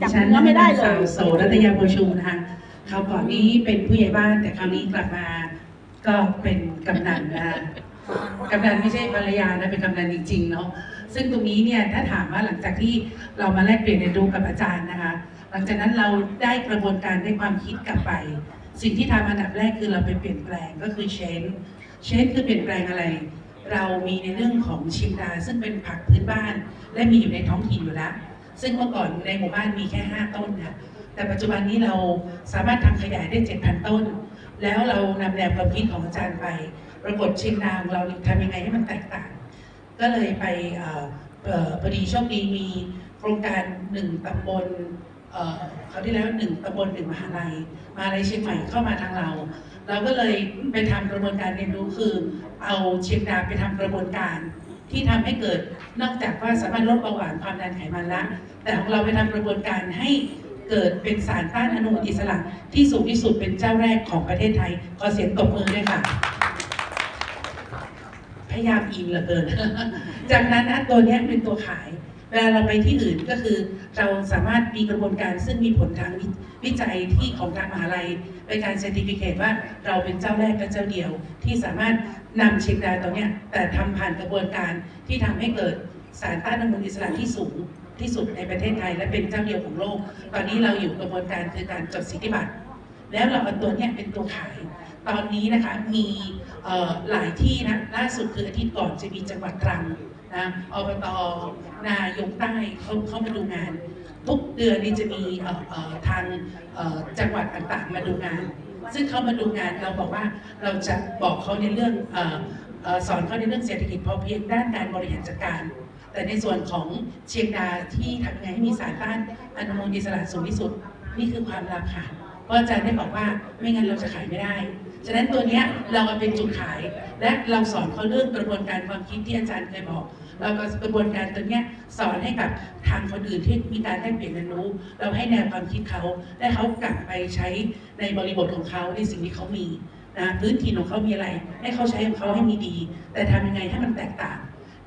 จับฉันเนื้อไม่ได้เลสาวย โสรัตยาโพชุมนะคะคราวก่อนนี้เป็นผู้ใหญ่บ้าน แต่คราวนี้กลับมาก็เป็นกำนันนะคะกำนันไม่ใช่ภรรยานะเป็นกำนันจริงๆเนาะซึ่งตรงนี้เนี่ยถ้าถามว่าหลังจากที่เรามาแลกเปลี่ยนเรียนรู้กับอาจารย์นะคะ หลังจากนั้นเราได้กระบวนการได้ความคิดกลับไป สิ่งที่ทำอันดับแรกคือเราไปเปลี่ยนแปลงก็คือเชนเชนคือเปลี่ยนแปลงอะไร เรามีในเรื่องของชิมดาซึ่งเป็นผักพื้นบ้าน และมีอยู่ในท้องถิ่นอยู่แล้ว ซึ่งเมื่อก่อนในหมู่บ้านมีแค่ 5 ต้นนะแต่ปัจจุบันนี้เราสามารถทำขยายได้ 7,000 ต้น แล้วเรานำแนวความคิดของอาจารย์ไป ปรากฏชิมดางเราทำยังไงให้มันแตกต่าง ก็เลยไปออเอ่อพอดีโชคดีมีโครงการหนึ่งตำบลเขาที่แล้วหนึ่งตำบลหนึ่งมหาลัยมหาลัยเชียงใหม่เข้ามาทางเรา เราก็เลยไปทำกระบวนการเรียนรู้คือ เอาเชียงดาไปทำกระบวนการ ที่ทำให้เกิดนอกจากว่าสามารถลดเบาหวานความดันไขมันละ แต่ของเราไปทำกระบวนการให้เกิดเป็นสารต้านอนุมูลอิสระที่สูงที่สุดเป็นเจ้าแรกของประเทศไทย ขอเสียงตบมือด้วยค่ะ พยายามอินเหลือเกิน จากนั้นนะตัวนี้เป็นตัวขาย เวลาเราไปที่อื่นก็คือ เราสามารถมีกระบวนการซึ่งมีผลทางวิจัยที่ของทางมหาลัยเป็นการเซอร์ติฟิเคตว่าเราเป็นเจ้าแรกและเจ้าเดียว ที่สามารถนำเชิงดาตัวเนี้ยแต่ทำผ่านกระบวนการที่ทำให้เกิดสารต้านอนุมูลอิสระที่สูงที่สุดในประเทศไทย และเป็นเจ้าเดียวของโลก ตอนนี้เราอยู่กระบวนการคือการจดสิทธิบัตรแล้วเราเอาตัวเนี้ยเป็นตัวขายตอนนี้นะคะมีหลายที่นะล่าสุดคืออาทิตย์ก่อนจะมีจังหวัดตรัง นะอบตนายงใต้เขาเข้ามาดูงาน ทุกเดือนนี้จะมีทางจังหวัดต่างๆมาดูงาน ซึ่งเขามาดูงานเราบอกว่าเราจะบอกเขาในเรื่องออสอนเขาในเรื่องเศรษฐกิจพอเพียงด้านการบริหารจัดการ แต่ในส่วนของเชียงดาที่ทำยังไงให้มีสารต้านอนุมูลอิสระสูงที่สุด นี่คือความลับค่ะ ราะอาจารย์ได้บอกว่าไม่งั้นเราจะขายไม่ได้ ฉะนั้นตัวเนี้ยเราเอาเป็นจุดขาย และเราสอนเขาเรื่องกระบวนการความคิดที่อาจารย์เคยบอกเราก็กระบวนการตัวเนี้ยสอนให้กับทางคนอื่นที่มีการได้เปลี่ยนเรียนรู้ เราให้แนวความคิดเขาและเขากลับไปใช้ในบริบทของเขาในสิ่งที่เขามีนะพื้นถิ่ของเขามีอะไร ให้เขาใช้ของเขาให้มีดี แต่ทำยังไงให้มันแตกต่าง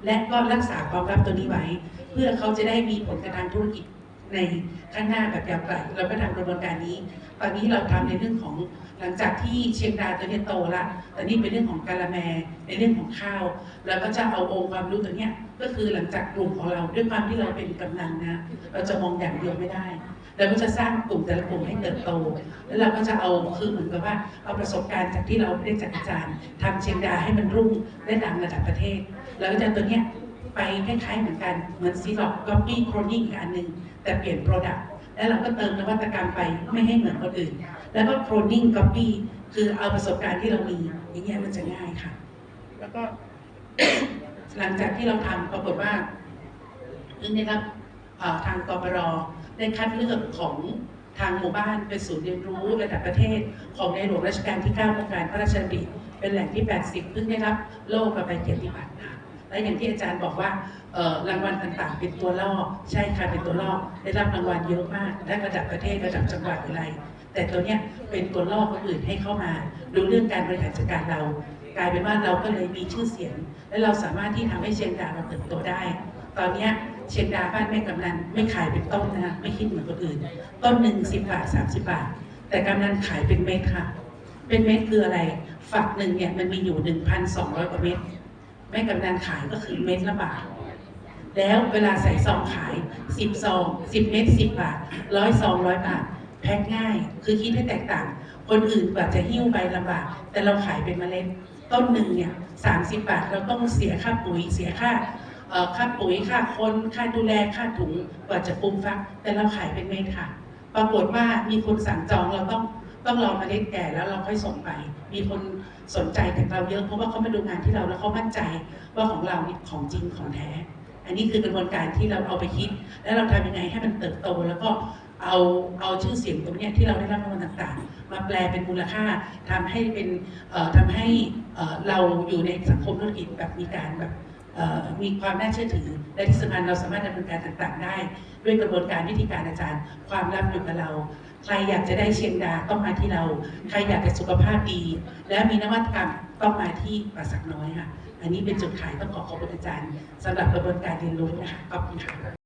และก็รักษาความลับตัวนี้ไว้ เพื่อเขาจะได้มีผลกระทางธุรกิจ ในข้างหน้าแบบยาวไกลเราก็ทำกระบวนการนี้ ตอนนี้เราทำในเรื่องของหลังจากที่เชียงดาตัวเนี้โตละตอนนี้เป็นเรื่องของกาละแมในเรื่องของข้าวแล้วก็จะเอาองค์ความรู้ตัวเนี้ยก็คือหลังจากกลุ่มของเราด้วยความที่เราเป็นกำนันนะเราจะมองอย่างเดียวไม่ได้เราก็จะสร้างกลุ่มแต่ละกลุ่มให้เติบโต แล้วเราก็จะเอาคือเหมือนกับว่าเอาประสบการณ์จากที่เราได้จากอาจารย์ทำเชียงดาให้มันรุ่งได้ดังระดับประเทศ แล้วก็จะตัวเนี้ย ไปคล้ายๆเหมือนกันเหมือนซีล็อกก๊อปปี้โครนิ่งอันหนึ่งแต่เปลี่ยนโปรดักต์แล้วเราก็เติมนวัตกรรมไปไม่ให้เหมือนคนอื่น แล้วก็โครนิ่งก๊อปปี้คือเอาประสบการณ์ที่เรามีอย่างเงี้ยมันจะง่ายค่ะ แล้วก็ หลังจากที่เราทำปรากฏว่าเพิ่งได้รับทางกปรได้คัดเลือกของทางหมู่บ้านเป็นศูนย์เรียนรู้ระดับประเทศ ของในหลวงรัชกาลที่ 9 โครงการพระราชดำริเป็นแหล่งที่ 80 เพิ่งได้รับโล่กับใบเกียรติบัตรค่ะ และอย่างที่อาจารย์บอกว่ารางวัลต่างๆ เป็นตัวล่อใช่ค่ะเป็นตัวล่อได้รับรางวัลเยอะมากได้ระดับประเทศระดับจังหวัดอะไร แต่ตัวเนี้ยเป็นตัวล่อคนอื่นให้เข้ามาดูเรื่องการบริหารจัดการเรา กลายเป็นว่าเราก็เลยมีชื่อเสียง และเราสามารถที่ทำให้เชียงดาเราเติบโตได้ ตอนเนี้ยเชียงดาบ้านแม่กำนันไม่ขายเป็นต้นนะไม่คิดเหมือนคนอื่น ต้นหนึ่งสิบบาทสามสิบบาท แต่กำนันขายเป็นเม็ดค่ะ เป็นเม็ดคืออะไร ฝักหนึ่งเนี่ยมันมีอยู่หนึ่งพันสองร้อยกว่าเม็ด แม่กำนันขายก็คือเม็ดละบาท แล้วเวลาใส่ซองขายสิบซองสิบเม็ดสิบบาทร้อยซองร้อยบาท แพ็คง่าย คือคิดให้แตกต่าง คนอื่นกว่าจะหิ้วไปลำบาก แต่เราขายเป็นเมล็ด ต้นหนึ่งเนี่ยสามสิบบาทเราต้องเสียค่าปุ๋ยเสียค่าค่าปุ๋ยค่าคนค่าดูแลค่าถุงกว่าจะฟุ้มฟัก แต่เราขายเป็นเม็ดค่ะ ปรากฏว่ามีคนสั่งจองเราต้อง ต้องรอเมล็ดแก่แล้วเราค่อยส่งไป มีคนสนใจจากเราเยอะเพราะว่าเขามาดูงานที่เราแล้วเขามั่นใจว่าของเรานี่ของจริงของแท้ อันนี้คือกระบวนการที่เราเอาไปคิด แล้วเราทำยังไงให้มันเติบโต แล้วก็เอาเอาชื่อเสียงตรงนี้ที่เราได้รับรางวัลต่างๆ มาแปลเป็นมูลค่าทำให้เป็นเอ่อทำให้เราอยู่ในสังคมธุรกิจแบบมีการแบบ มีความน่าเชื่อถือ และที่สำคัญเราสามารถดำเนินการต่างๆ ได้ ด้วยกระบวนการวิธีการอาจารย์ ความลับอยู่กับเรา ใครอยากจะได้เชียงดาต้องมาที่เรา ใครอยากจะสุขภาพดี และมีนวัตกรรมต้องมาที่ป่าสักน้อยค่ะ อันนี้เป็นจุดขายต้องขอขอบคุณอาจารย์สำหรับกระบวนการเรียนรู้นะคะขอบคุณค่ะ